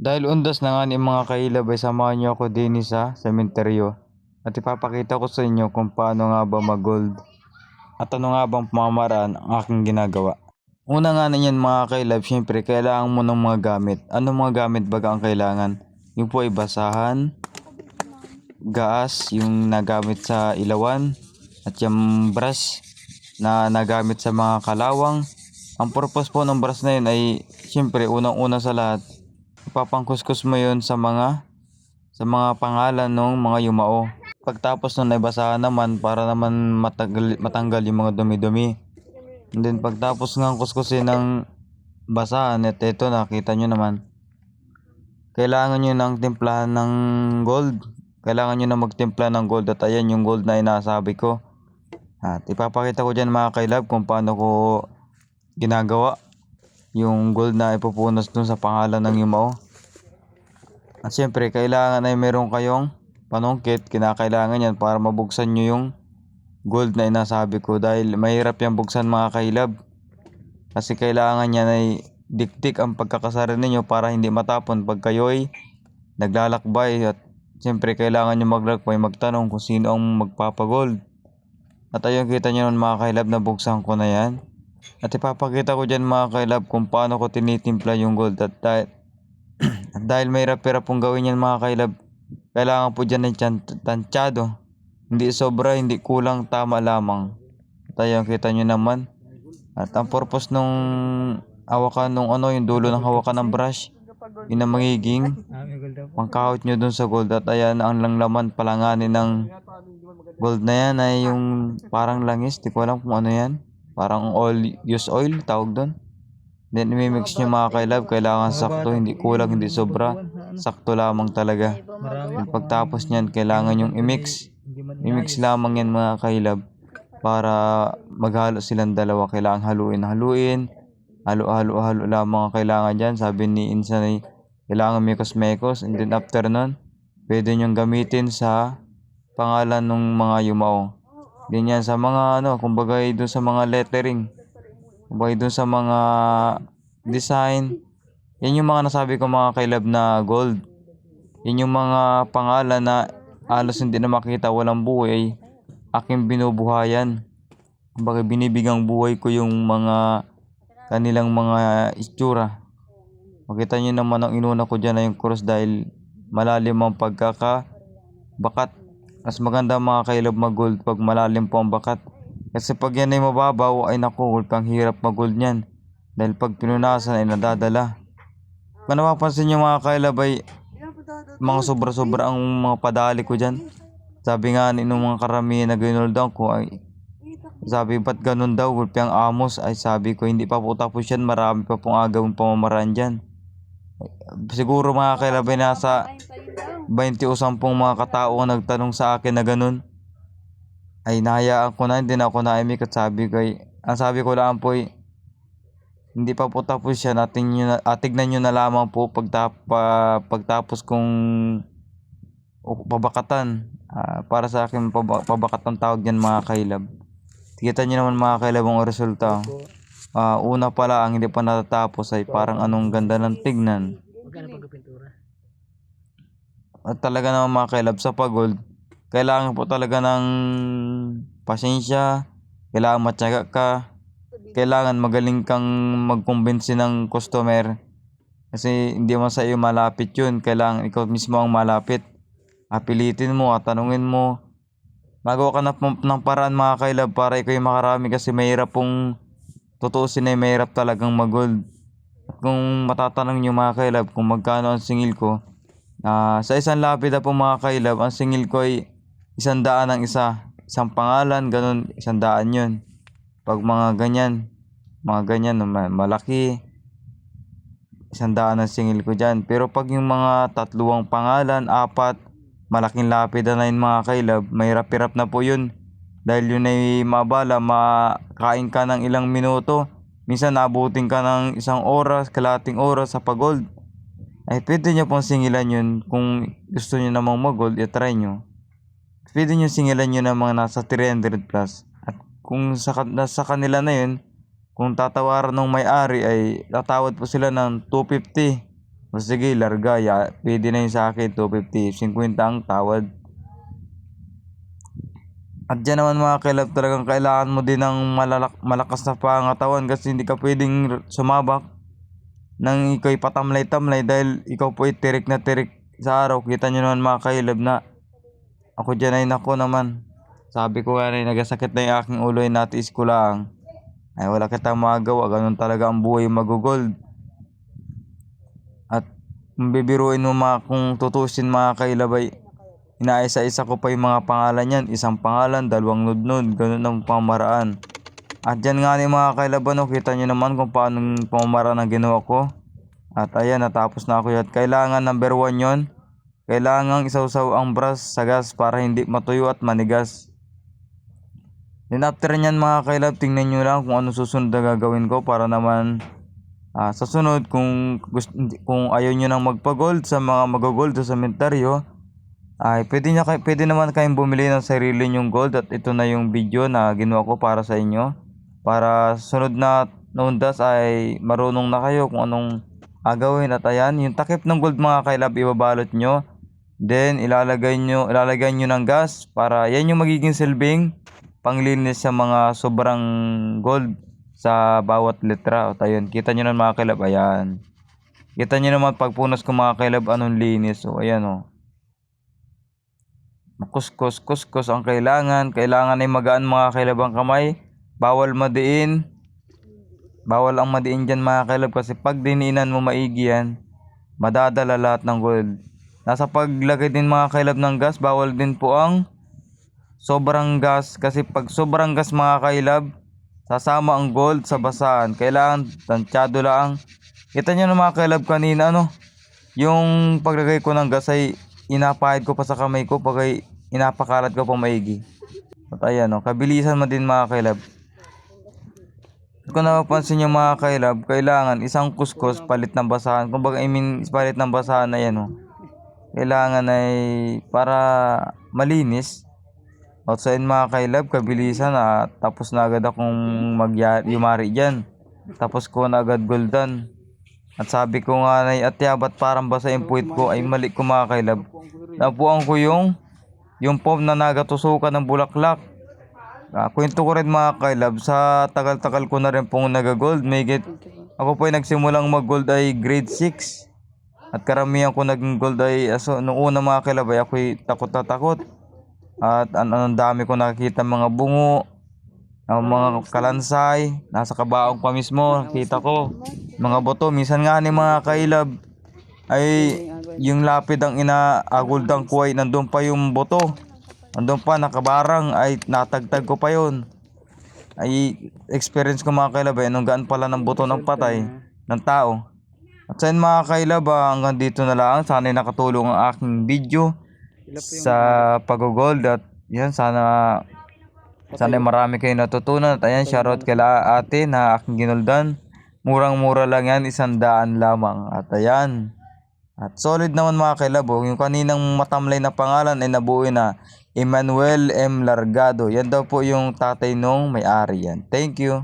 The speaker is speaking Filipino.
Dahil undas na nga ni mga kailab ay samahan niyo ako din sa sementeryo at ipapakita ko sa inyo kung paano nga ba mag-gold at ano nga bang pamamaraan ang aking ginagawa. Una nga na mga kailab, syempre kailangan mo ng mga gamit. Ano mga gamit baga ang kailangan? Yung po ay basahan, gas, yung nagamit sa ilawan, at yung brush na nagamit sa mga kalawang. Ang purpose po ng brush na yun ay syempre unang-una sa lahat, ipapangkuskus mo yun sa mga sa mga pangalan ng mga yumao. Pagtapos nun ay basahan naman para naman matanggal, matanggal yung mga dumi-dumi. And then pagtapos ng kuskusin ng basahan at ito nakita nyo naman kailangan nyo ng timplahan ng gold kailangan nyo na magtimpla ng gold at ayan yung gold na inasabi ko at ipapakita ko dyan mga kailab kung paano ko ginagawa yung gold na ipupunas dun sa pangalan ng yumao. At syempre kailangan ay meron kayong panungkit. Kinakailangan yan para mabuksan nyo yung gold na inasabi ko. Dahil mahirap yung buksan mga kailab. Kasi kailangan niya ay diktik ang pagkakasara ninyo para hindi matapon pag kayo ay naglalakbay. At siyempre kailangan nyo maglakbay magtanong kung sino ang magpapagold. At ayun kita nyo nun mga kailab na buksan ko na yan at ipapakita ko dyan mga kailab kung paano ko tinitimpla yung gold at dahil, at dahil mahirap-hirap pong gawin yan mga kailab kailangan po dyan ng tansyado hindi sobra, hindi kulang, tama lamang. At ayun, kita nyo naman. At ang purpose nung hawakan nung ano, yung dulo ng hawakan ng brush, yun ang magiging pangkahot nyo dun sa gold. At ayan, ang lang laman palanganin ng gold na yan ay yung parang langis. Di ko alam kung ano yan. Parang oil, use oil, tawag doon. Then, imimix nyo mga kailab. Kailangan sakto, hindi kulang, hindi sobra. Sakto lamang talaga. Yung pagtapos niyan, kailangan yung i-mix. I-mix lamang yan mga kailab para maghalo silang dalawa. Kailangan haluin, haluin. Halo, halo, halo lamang ang kailangan dyan. Sabi ni Insan ay kailangan mekos-mekos. And then after nun, pwede nyong gamitin sa pangalan ng mga yumao. Din yan sa mga ano, kumbaga doon sa mga lettering. Kumbaga doon sa mga design. Yan yung mga nasabi ko mga kailab na gold. Yan yung mga pangalan na halos hindi na makita walang buhay ay aking binubuhayan. Kumbaga binibigang buhay ko yung mga kanilang mga itsura. Makita nyo naman ang inuna ko dyan na yung cross dahil malalim ang pagkaka bakat. Mas maganda mga kailab mag-gold pag malalim po ang bakat. Kasi pag yan ay mababaw ay naku, kang hirap mag-gold niyan. Dahil pag pinunasan ay nadadala. Kung napapansin nyo mga kailab ay mga sobra-sobra ang mga padali ko dyan. Sabi nga ni nung mga karamihan na ginol daw ko ay sabi ba't ganun daw gulpi ang amos ay sabi ko hindi pa po tapos yan marami pa pong agawin pamamaraan dyan. Siguro mga kailabay nasa 20 o 10 mga katao ang nagtanong sa akin na ganun. Ay nahayaan ko na hindi na ako naimik at sabi ko ang sabi ko lang po ay hindi pa po tapos yan. Ating nyo na, atignan nyo na lamang po pagtap, pa, pagtapos kong o, pabakatan Ah, para sa akin paba, pabakatan tawag yan mga kailab. Kita nyo naman mga kailab ang resulta. Ah, una pala ang hindi pa natatapos ay parang anong ganda ng tignan? At talaga naman mga kailab sa pagod kailangan po talaga ng pasensya kailangan matyaga ka kailangan magaling kang magkumbinsi ng customer. Kasi hindi man sa iyo malapit yun kailangan ikaw mismo ang malapit. Apilitin mo at tanungin mo. Magawa ka na ng paraan mga kailab para ikaw yung makarami kasi mahirap pong tutuusin ay mahirap talagang mag-gold at kung matatanong nyo mga kailab kung magkano ang singil ko Ah, sa isang lapida po mga kailab, ang singil ko ay isang daan ang isa. Isang pangalan, ganun, isang daan yun. Pag mga ganyan, mga ganyan, malaki, isang daan ang singil ko dyan. Pero pag yung mga tatluwang pangalan, apat, malaking lapida na yun mga kailab, mahirap-hirap na po yun. Dahil yun ay mabala, makain ka ng ilang minuto. Minsan nabutin ka ng isang oras, kalating oras sa pag-gold ay pwede nyo pong singilan yun kung gusto nyo namang mag-gold, i-try nyo. Pwede nyo singilan yun ng mga nasa 300 plus. At kung sa, ka- sa kanila na yun, kung tatawaran ng may-ari ay tatawad po sila ng 250. O sige, larga. Ya, pwede na yun sa akin, 250. 50 ang tawad. At dyan naman mga kailab, talagang kailangan mo din ng malalak, malakas na pangatawan kasi hindi ka pwedeng sumabak nang ikaw'y patamlay-tamlay dahil ikaw po ay tirik na tirik sa araw. Kita nyo naman mga kailab na ako dyan ay nako naman. Sabi ko nga na nagasakit na yung aking ulo ay natiis ko lang. Ay wala kitang magawa, ganun talaga ang buhay magugold. At bibiruin mo mga kung tutusin mga kailabay, inaisa-isa ko pa yung mga pangalan yan. Isang pangalan, dalawang nudnud, ganun ang pamaraan. At dyan nga ni mga kailaban, no, kita nyo naman kung paano pamamaraan ang ginawa ko. At ayan, natapos na ako yun. Kailangan number one yon Kailangan isawsaw ang brush sa gas para hindi matuyo at manigas. Then after nyan mga kailab, tingnan nyo lang kung ano susunod na gagawin ko para naman ah, sa sunod kung gusto, kung ayaw nyo nang magpa-gold sa mga mag-gold sa sementeryo, ay pwede, kay- pwede naman kayong bumili ng sarili nyong gold at ito na yung video na ginawa ko para sa inyo. Para sunod na noondas ay marunong na kayo kung anong agawin at ayan, yung takip ng gold mga kailab ibabalot nyo. Then ilalagay nyo, ilalagay nyo ng gas para yan yung magiging silbing panglinis sa mga sobrang gold sa bawat letra. O ayun, kita nyo naman mga kailab, ayan. Kita nyo naman pagpunas ko mga kailab anong linis. O ayan o. Kuskus, kuskus ang kailangan. Kailangan ay magaan mga kailab ang kamay. Bawal madiin. Bawal ang madiin dyan mga kailab kasi pag diniinan mo maigi yan, madadala lahat ng gold. Nasa paglagay din mga kailab ng gas, bawal din po ang sobrang gas kasi pag sobrang gas mga kailab, sasama ang gold sa basahan. Kailangan tansyado lang. Kita nyo na mga kailab kanina ano, yung paglagay ko ng gas ay inapahid ko pa sa kamay ko pag ay inapakalat ko pa maigi. At ayan o, kabilisan mo din mga kailab. Kung napapansin nyo mga kailab, kailangan isang kuskus palit ng basahan. Kung baga I mean, palit ng basahan na yan o. Kailangan ay para malinis. At in mga kailab, kabilisan at tapos na agad akong magyumari dyan. Tapos ko na agad goldan. At sabi ko nga na at yabat parang basa yung puwit ko ay mali ko mga kailab. Napuan ko yung yung pom na nagatusukan ng bulaklak. Ah, kwento ko rin mga kailab, sa tagal-tagal ko na rin pong nag-gold. May get, ako po ay nagsimulang mag-gold ay grade 6. At karamihan ko naging gold ay, aso, nung una mga kailab ay ako'y takot na takot. At an anong dami ko nakikita mga bungo, ang mga kalansay, nasa kabaong pa mismo, nakita ko. Mga boto, minsan nga ni mga kailab, ay yung lapid ang inaaguldan ko ay nandun pa yung boto. Nandun pa, nakabarang, ay natagtag ko pa yon Ay, experience ko mga kailab, ay nung gaan pala ng boto ng patay, ng tao. At sa yun, mga kailab, ah, hanggang dito na lang. Sana nakatulong ang aking video sa pag-gold at yan, sana sana marami kayo natutunan. At ayan, shoutout kay ate na aking ginuldan. Murang-mura lang yan, isang daan lamang. At ayan, at solid naman mga kailabo, yung kaninang matamlay na pangalan ay nabuo na Emmanuel M. Largado. Yan daw po yung tatay nung may-ari yan. Thank you.